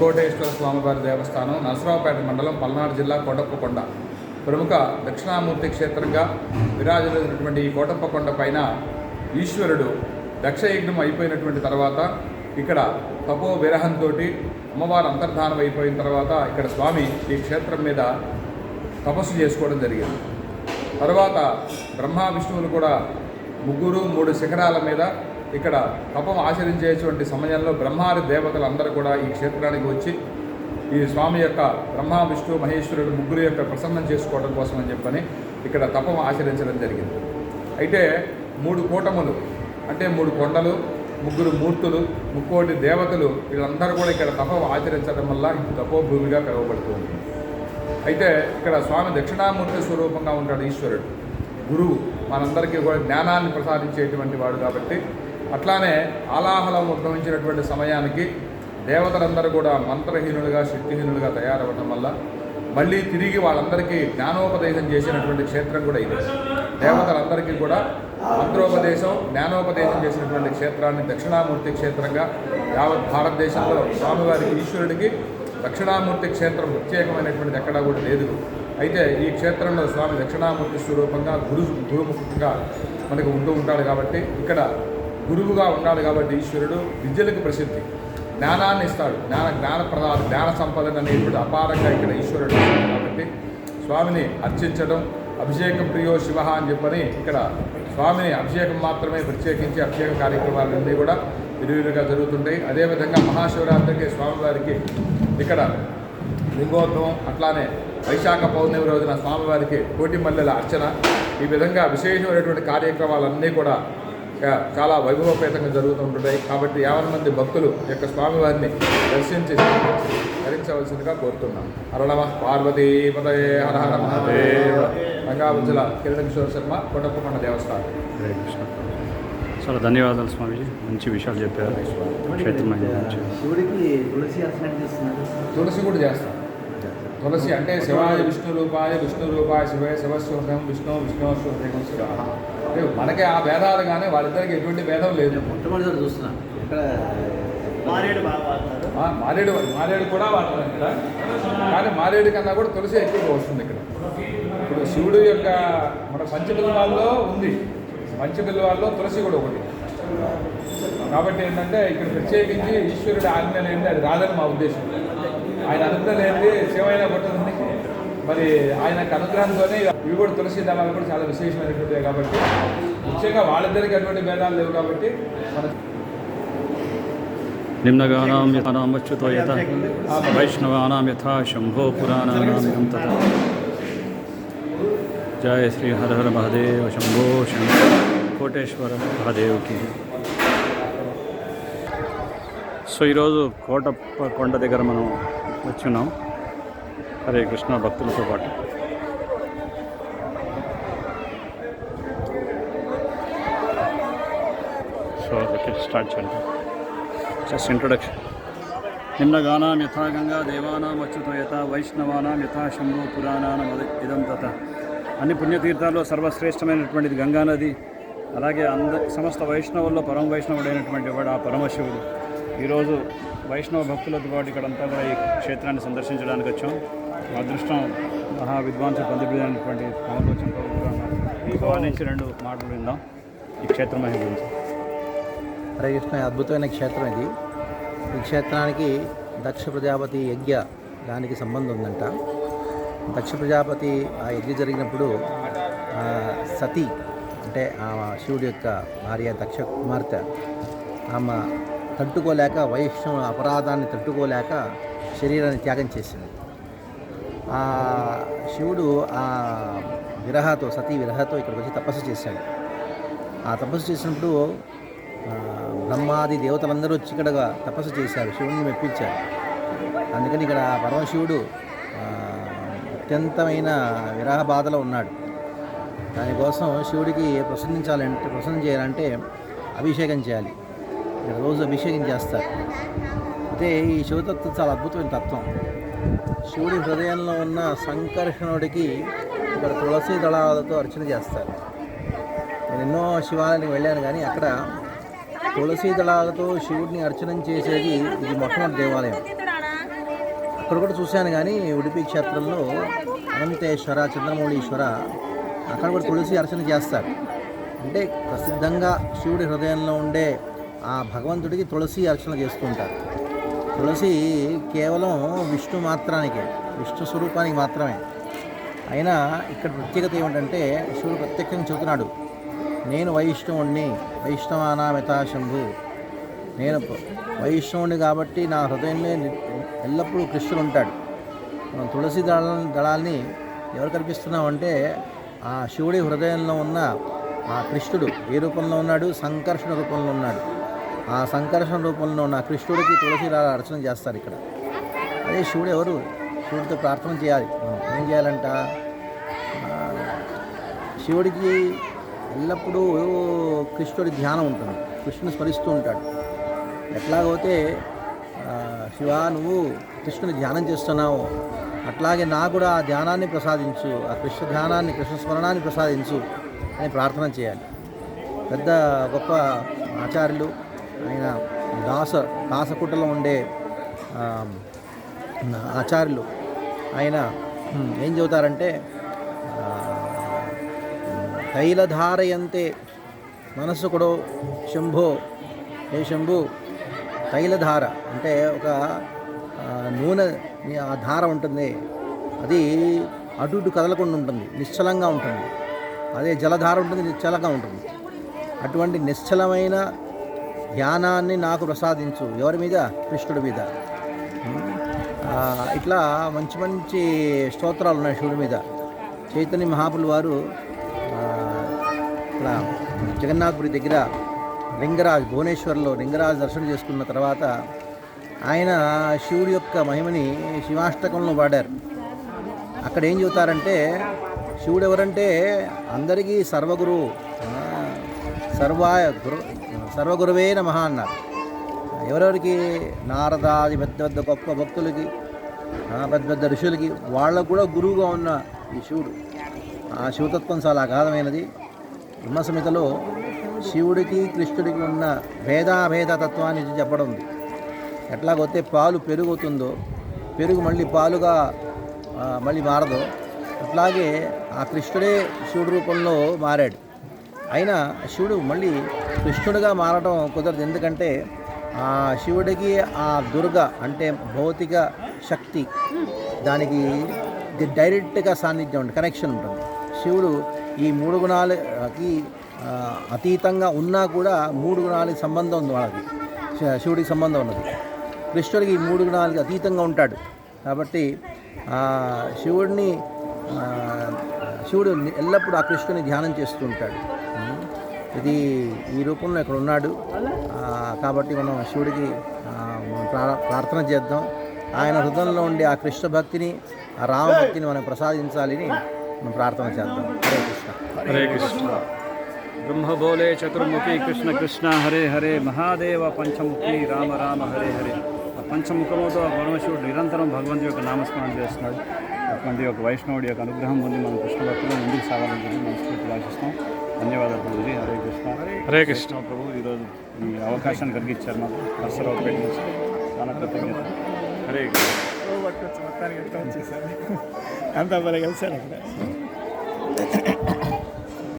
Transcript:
కోటేశ్వర స్వామివారి దేవస్థానం నరసరావుపేట మండలం పల్నాడు జిల్లా కోటప్పకొండ. ప్రముఖ దక్షిణామూర్తి క్షేత్రంగా విరాజులైనటువంటి ఈ కోటప్పకొండ పైన ఈశ్వరుడు దక్షయజ్ఞం అయిపోయినటువంటి తర్వాత ఇక్కడ తపో విరహంతో అమ్మవారు అంతర్ధానం అయిపోయిన తర్వాత ఇక్కడ స్వామి ఈ క్షేత్రం మీద తపస్సు చేసుకోవడం జరిగింది. తర్వాత బ్రహ్మ విష్ణువులు కూడా ముగ్గురు మూడు శిఖరాల మీద ఇక్కడ తపం ఆచరించేటువంటి సమయంలో బ్రహ్మాది దేవతలు అందరూ కూడా ఈ క్షేత్రానికి వచ్చి ఈ స్వామి యొక్క బ్రహ్మ విష్ణు మహేశ్వరుడు ముగ్గురు యొక్క ప్రసన్నం చేసుకోవడం కోసం అని చెప్పని ఇక్కడ తపం ఆచరించడం జరిగింది. అయితే మూడు కూటములు అంటే మూడు కొండలు ముగ్గురు మూర్తులు ముక్కోటి దేవతలు వీళ్ళందరూ కూడా ఇక్కడ తపం ఆచరించడం వల్ల ఇది తపోభూమిగా పిలువబడుతుంది అయితే ఇక్కడ స్వామి దక్షిణామూర్తి స్వరూపంగా ఉంటాడు ఈశ్వరుడు. గురువు మనందరికీ కూడా జ్ఞానాన్ని ప్రసాదించేటువంటి వాడు కాబట్టి అట్లానే ఆలాహలం ఉద్భవించినటువంటి సమయానికి దేవతలందరూ కూడా మంత్రహీనులుగా శక్తిహీనులుగా తయారవ్వడం వల్ల మళ్ళీ తిరిగి వాళ్ళందరికీ జ్ఞానోపదేశం చేసినటువంటి క్షేత్రం కూడా ఇది. దేవతలందరికీ కూడా మంత్రోపదేశం జ్ఞానోపదేశం చేసినటువంటి క్షేత్రాన్ని దక్షిణామూర్తి క్షేత్రంగా యావత్ భారతదేశంలో స్వామివారికి ఈశ్వరుడికి దక్షిణామూర్తి క్షేత్రం ప్రత్యేకమైనటువంటిది ఎక్కడా కూడా లేదు. అయితే ఈ క్షేత్రంలో స్వామి దక్షిణామూర్తి స్వరూపంగా గురు గురుముఖంగా మనకు ఉంటూ ఉంటాడు కాబట్టి ఇక్కడ గురువుగా ఉన్నాడు కాబట్టి ఈశ్వరుడు విద్యలకు ప్రసిద్ధి. జ్ఞానాన్ని ఇస్తాడు. జ్ఞాన జ్ఞాన ప్రదాలు జ్ఞాన సంపదన అనేటువంటి అపారంగా ఇక్కడ ఈశ్వరుడు కాబట్టి స్వామిని అర్చించడం అభిషేకం ప్రియో శివ అని చెప్పని ఇక్కడ స్వామిని అభిషేకం మాత్రమే ప్రత్యేకించి అభిషేక కార్యక్రమాలన్నీ కూడా విరివిరిగా జరుగుతుంటాయి. అదేవిధంగా మహాశివరాత్రికి స్వామివారికి ఇక్కడ లింగోద్భవం అట్లానే వైశాఖ పౌర్ణమి రోజున స్వామివారికి కోటి మల్లెల అర్చన. ఈ విధంగా విశేషమైనటువంటి కార్యక్రమాలన్నీ కూడా చాలా వైభవపేతంగా జరుగుతూ ఉంటున్నాయి కాబట్టి యావన్ మంది భక్తులు ఈ యొక్క స్వామివారిని దర్శించి ధరించవలసిందిగా కోరుతున్నాం. హరళమ పార్వతీ పదయే హర హర మహాదేవ. కిరణ్ కిషోర్ శర్మ కొండప్పకొండ దేవస్థానం. హరే కృష్ణ. చాలా ధన్యవాదాలు స్వామీజీ. మంచి విషయాలు చెప్పారు. క్షేత్రం తులసి కూడా చేస్తాం. తులసి అంటే శివాయ విష్ణు రూపాయ విష్ణు రూపాయ శివాయ శివస్వహృదయం విష్ణు విష్ణుస్వహృదయం శివ. అంటే మనకే ఆ భేదాలు కానీ వాళ్ళిద్దరికి ఎటువంటి భేదం లేదు. చూస్తున్నా. ఇక్కడ మారేడు మారేడు మారేడు కూడా వాడతారు ఇక్కడ. కానీ మారేడు కన్నా కూడా తులసి ఎక్కువగా వస్తుంది ఇక్కడ. ఇప్పుడు శివుడు యొక్క మన పంచబిల్వాల్లో ఉంది. పంచబిల్వాల్లో తులసి కూడా ఒకటి. కాబట్టి ఏంటంటే ఇక్కడ ప్రత్యేకించి ఈశ్వరుడి ఆజ్ఞ లేనిది అది రాదని మా ఉద్దేశం. ఆయన అనుగ్రహం లేనిది శివైన పట్టుతుంది మరి ఆయన అనుగ్రహంతోనే ఇవి కూడా తులసి దళాలు కూడా చాలా విశేషమైనటువంటివి కాబట్టి. ముఖ్యంగా వాళ్ళిద్దరికి ఎటువంటి భేదాలు లేవు కాబట్టి మన యథ వైష్ణవానాం యథా శంభో పురాణానాం తథ. జయ శ్రీ హర హర మహాదేవ శంభో శంకర కోటేశ్వర మహాదేవ్కి. సో ఈరోజు కోటప్ప కొండ దగ్గర మనం వచ్చున్నాం హరే కృష్ణ భక్తులతో పాటు. సో ఓకే స్టార్ట్ చేయండి. జస్ట్ ఇంట్రొడక్షన్ నిమ్నగానాం యథా గంగా దేవానాం అచ్యుతో యథా వైష్ణవానాం యథా శంభో పురాణానం ఇదం తథ అన్ని పుణ్యతీర్థాల్లో సర్వశ్రేష్టమైనటువంటిది గంగా నది. అలాగే అంద సమస్త వైష్ణవుల్లో పరమ వైష్ణవుడైనటువంటి వాడు ఆ పరమశివుడు. ఈరోజు వైష్ణవ భక్తులతో పాటు ఇక్కడంతా కూడా ఈ క్షేత్రాన్ని సందర్శించడానికి వచ్చాం. మా అదృష్టం మహా విద్వాంస పండితుడైనటువంటి పవన్ ఈ భవన్ నుంచి రెండు మాటలు విందాం. ఈ క్షేత్రం గురించి హరే కృష్ణ అద్భుతమైన క్షేత్రం ఇది. ఈ క్షేత్రానికి దక్ష ప్రజాపతి యజ్ఞ దానికి సంబంధం ఉందంట. దక్ష ప్రజాపతి ఆ యజ్ఞ జరిగినప్పుడు సతీ అంటే ఆ శివుడి యొక్క భార్య దక్ష కుమార్తె ఆమె తట్టుకోలేక వైష్ణవ అపరాధాన్ని తట్టుకోలేక శరీరాన్ని త్యాగం చేసింది. ఆ శివుడు ఆ విరహతో సతీ విరహతో ఇక్కడికి వచ్చి తపస్సు చేశాడు. ఆ తపస్సు చేసినప్పుడు బ్రహ్మాది దేవతలందరూ వచ్చి ఇక్కడ తపస్సు చేశారు. శివుడిని మెప్పించారు. అందుకని ఇక్కడ పరమశివుడు అత్యంతమైన విరహ బాధలో ఉన్నాడు. దానికోసం శివుడికి ప్రసన్నించాలంటే ప్రసన్నం చేయాలంటే అభిషేకం చేయాలి. ఇక్కడ రోజు అభిషేకం చేస్తారు అయితే ఈ శివతత్వం చాలా అద్భుతమైన తత్వం. శివుడి హృదయంలో ఉన్న సంకర్షణుడికి ఇక్కడ తులసి దళాలతో అర్చన చేస్తారు నేను ఎన్నో శివాలయానికి వెళ్ళాను కానీ అక్కడ తులసి దళాలతో శివుడిని అర్చన చేసేది ఇది మొట్టమొదటి దేవాలయం. అక్కడ కూడా చూశాను కానీ ఉడిపి క్షేత్రంలో అనంతేశ్వర చంద్రమౌళీశ్వర అక్కడ కూడా తులసి అర్చన చేస్తారు. అంటే ప్రసిద్ధంగా శివుడి హృదయంలో ఉండే ఆ భగవంతుడికి తులసి అర్చన చేస్తుంటారు. తులసి కేవలం విష్ణు మాత్రానికే విష్ణు స్వరూపానికి మాత్రమే. అయినా ఇక్కడ ప్రత్యేకత ఏమిటంటే శివుడు ప్రత్యేకంగా చెబుతున్నాడు నేను వైష్ణవుణ్ణి వైష్ణవానామితా శంభు. నేను వైష్ణవుని కాబట్టి నా హృదయంలో ఎల్లప్పుడూ కృష్ణుడు ఉంటాడు మనం తులసి దళ దళాల్ని ఎవరు కల్పిస్తున్నామంటే ఆ శివుడి హృదయంలో ఉన్న ఆ కృష్ణుడు ఏ రూపంలో ఉన్నాడు? సంకర్షణ రూపంలో ఉన్నాడు. ఆ సంకర్షణ రూపంలో ఉన్న కృష్ణుడికి తులసి అర్చన చేస్తారు ఇక్కడ. అదే శివుడు ఎవరు? శివుడితో ప్రార్థన చేయాలి. ఏం చేయాలంట? శివుడికి ఎల్లప్పుడూ కృష్ణుడి ధ్యానం ఉంటుంది. కృష్ణుని స్మరిస్తూ ఉంటాడు. ఎట్లాగైతే శివ నువ్వు కృష్ణుని ధ్యానం చేస్తున్నావు. అట్లాగే నాకు కూడా ఆ ధ్యానాన్ని ప్రసాదించు. ఆ కృష్ణ ధ్యానాన్ని కృష్ణ స్మరణాన్ని ప్రసాదించు అని ప్రార్థన చేయాలి. పెద్ద గొప్ప ఆచార్యులు ఆయన దాస దాసకుటలో ఉండే ఆచార్యులు. ఆయన ఏం చెబుతారంటే తైలధారయంతే మనస్సు కూడా శంభో. ఏ శంభు? తైలధార. అంటే ఒక నూనె ఆ ధార ఉంటుంది. అది అటు ఇటు కదలకుండా ఉంటుంది. నిశ్చలంగా ఉంటుంది. అదే జలధార ఉంటుంది నిశ్చలంగా ఉంటుంది. అటువంటి నిశ్చలమైన ధ్యానాన్ని నాకు ప్రసాదించు. ఎవరి మీద? కృష్ణుడి మీద. ఇట్లా మంచి మంచి స్తోత్రాలు ఉన్నాయి శివుడి మీద. చైతన్య మహాపులు వారు ఇట్లా ఇక్కడ జగన్నాథపురి దగ్గర లింగరాజ్ భువనేశ్వర్లో లింగరాజ్ దర్శనం చేసుకున్న తర్వాత ఆయన శివుడి యొక్క మహిమని శివాష్టకంలో వాడారు. అక్కడ ఏం చెబుతారంటే శివుడు ఎవరంటే అందరికీ సర్వగురు సర్వాయ గురు సర్వగురువే నమ అన్నారు. ఎవరెవరికి? నారదాది పెద్ద పెద్ద గొప్ప భక్తులకి పెద్ద పెద్ద ఋషులకి వాళ్ళకు కూడా గురువుగా ఉన్న ఈ శివుడు. ఆ శివతత్వం చాలా అగాధమైనది. బ్రహ్మసమితలో శివుడికి కృష్ణుడికి ఉన్న భేదాభేద తత్వాన్ని చెప్పడం ఉంది. ఎట్లాగొస్తే పాలు పెరుగుతుందో పెరుగు మళ్ళీ పాలుగా మళ్ళీ మారదు అట్లాగే ఆ కృష్ణుడే శివుడి రూపంలో మారాడు. అయినా శివుడు మళ్ళీ కృష్ణుడిగా మారడం కుదరదు. ఎందుకంటే ఆ శివుడికి ఆ దుర్గ అంటే భౌతిక శక్తి దానికి డైరెక్ట్గా సాన్నిధ్యం ఉంటుంది కనెక్షన్ ఉంటుంది. శివుడు ఈ మూడు గుణాలకి అతీతంగా ఉన్నా కూడా మూడు గుణాలకి సంబంధం ఉంది వాళ్ళకి. శివుడికి సంబంధం ఉన్నది. కృష్ణుడికి ఈ మూడు గుణాలకి అతీతంగా ఉంటాడు. కాబట్టి శివుడిని శివుడు ఎల్లప్పుడూ ఆ కృష్ణుని ధ్యానం చేస్తూ ఉంటాడు ఇది ఈ రూపంలో ఇక్కడ ఉన్నాడు. కాబట్టి మనం శివుడికి ప్రార్థన చేద్దాం. ఆయన హృదయంలో ఉండే ఆ కృష్ణ భక్తిని ఆ రామభక్తిని మనం ప్రసాదించాలని మనం ప్రార్థన చేద్దాం. హరే కృష్ణ. హరే కృష్ణ. బ్రహ్మ బోలే చతుర్ముఖి కృష్ణ కృష్ణ హరే హరే. మహాదేవ పంచముఖి రామ రామ హరే హరే. ఆ పంచముఖముతో పరమశివుడు నిరంతరం భగవంతుడి యొక్క నామస్మరణ చేస్తున్నాడు. అటువంటి ఒక వైష్ణవుడి యొక్క అనుగ్రహం పొంది మన కృష్ణ భక్తులు ముందుకు సాగాలని చెప్పి మనస్ఫూర్తిగా ఆశిస్తాం ధన్యవాదాలు ప్రభుజీ హరే కృష్ణ. హరే కృష్ణ. ప్రభు ఈరోజు ఈ అవకాశాన్ని కలిగించారు మాకు. నర్సరావు పేట నుంచి చాలా కృతజ్ఞత హరే కృష్ణ. మొత్తానికి అంతా మరి కలిసారు అక్కడ.